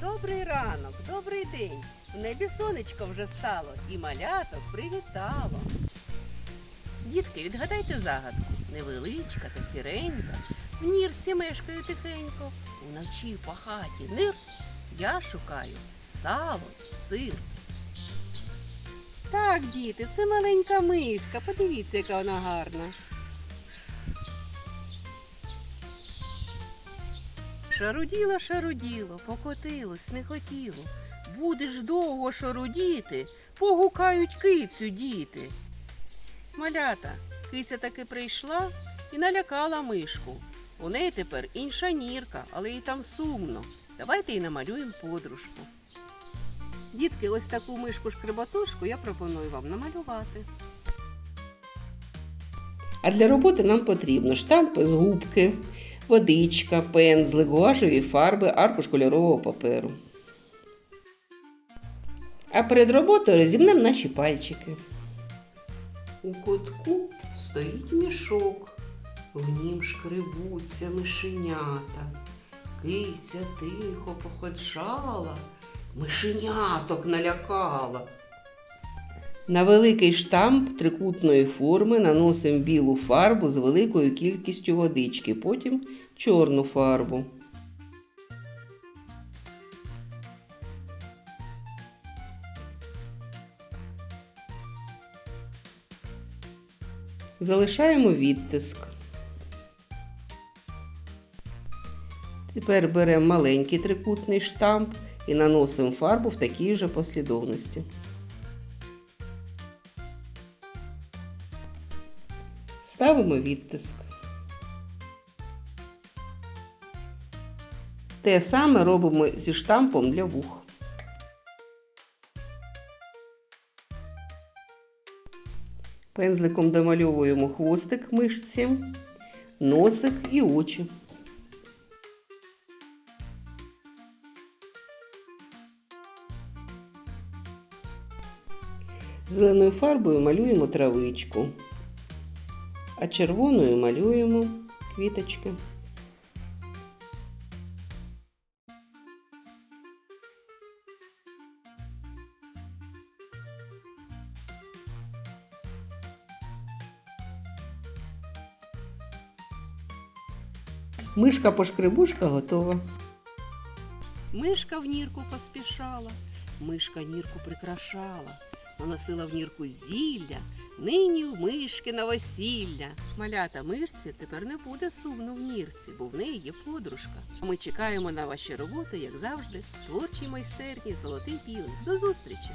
Добрий ранок, добрий день. В небі сонечко вже стало і маляток привітало. Дітки, відгадайте загадку. Невеличка та сіренька. В нірці мешкаю тихенько. Уночі по хаті нир. Я шукаю сало, сир. Так, діти, це маленька мишка. Подивіться, яка вона гарна. Шаруділо, покотилось, не хотіло. Будеш довго шарудіти, погукають кицю діти. Малята, киця таки прийшла і налякала мишку. У неї тепер інша нірка, але їй там сумно. Давайте їй намалюємо подружку. Дітки, ось таку мишку шкреботушку я пропоную вам намалювати. А для роботи нам потрібно штампи з губки, водичка, пензлик, гуашеві фарби, аркуш кольорового паперу. А перед роботою розімнемо наші пальчики. У кутку стоїть мішок, в нім шкребуться мишенята. Киця тихо походжала, мишеняток налякала. На великий штамп трикутної форми наносимо білу фарбу з великою кількістю водички, потім чорну фарбу. Залишаємо відтиск. Тепер беремо маленький трикутний штамп і наносимо фарбу в такій же послідовності. Ставимо відтиск. Те саме робимо зі штампом для вух. Пензликом домальовуємо хвостик мишці, носик і очі. Зеленою фарбою малюємо травичку, а червоною малюємо квіточки. Мишка пошкребушка готова. Мишка в нірку поспішала, мишка нірку прикрашала, наносила в нірку зілля, нині в мишки на весілля. Малята мишці тепер не буде сумно в нірці, бо в неї є подружка. Ми чекаємо на ваші роботи, як завжди, творчій майстерні Золотий білий. До зустрічі!